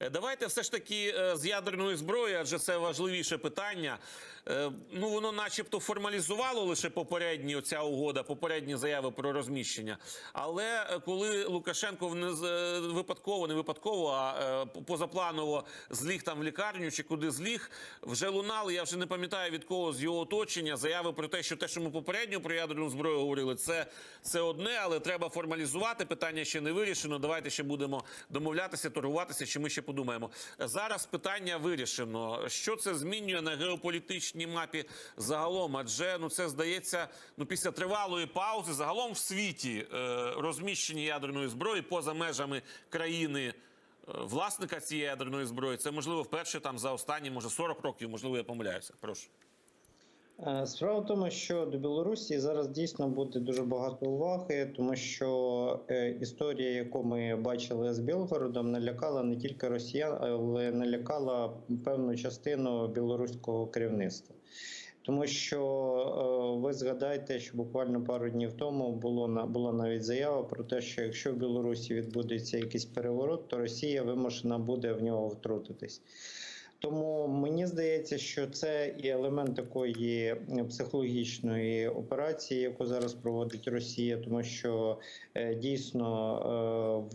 Е, Давайте все ж таки е, з ядерної зброї, адже це важливіше питання. Е, Ну воно, начебто, формалізувало лише попередні оця угода, попередні заяви про розміщення. Але коли Лукашенко не випадково, не випадково, а позапланово зліг там в лікарню чи куди зліг, вже лунали. Я вже не пам'ятаю від кого з його оточення заяви про те, що те, що ми попередньо про ядерну зброю говорили, це, це одне, але треба формалізувати. Питання ще не вирішено. Давайте ще будемо домовлятися, торгуватися, чи ми ще подумаємо. Зараз питання вирішено. Що це змінює на геополітичній мапі загалом? Адже ну це здається, ну після тривалої паузи загалом в світі е, розміщення ядерної зброї поза межами країни. е, Власника цієї ядерної зброї це можливо вперше там за останні, може 40 років, можливо, я помиляюся. Прошу. Е, Справа в тому, що до Білорусі зараз дійсно буде дуже багато уваги, тому що е, історія, яку ми бачили з Білгородом, налякала не тільки росіян, але налякала певну частину білоруського керівництва. Тому що е, ви згадаєте, що буквально пару днів тому було була навіть заява про те, що якщо в Білорусі відбудеться якийсь переворот, то Росія вимушена буде в нього втрутитись. Тому мені здається, що це і елемент такої психологічної операції, яку зараз проводить Росія, тому що е, дійсно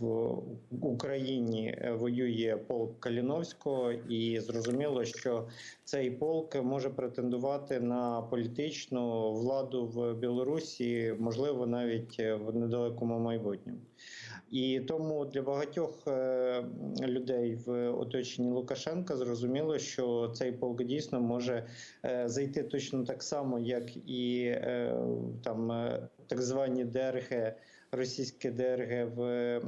е, в Україні е, воює полк Каліновського, і зрозуміло, що цей полк може претендувати на політичну владу в Білорусі, можливо, навіть в недалекому майбутньому. І тому для багатьох людей в оточенні Лукашенка зрозуміло, що цей полк дійсно може е, зайти точно так само, як і е, там е, так звані ДРГ. Російське ДРГ в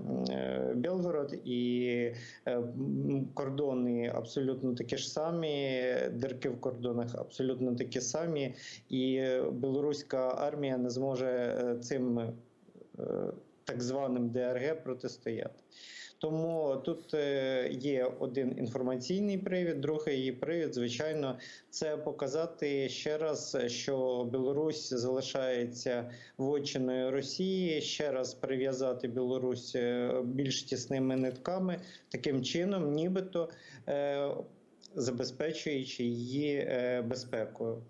Білгород і кордони абсолютно такі ж самі, дирки в кордонах абсолютно такі самі, і білоруська армія не зможе цим так званим ДРГ протистояти. Тому тут е, є один інформаційний привід, другий її привід, звичайно, це показати ще раз, що Білорусь залишається вочиною Росії, ще раз прив'язати Білорусь е, більш тісними нитками, таким чином, нібито е, забезпечуючи її безпекою.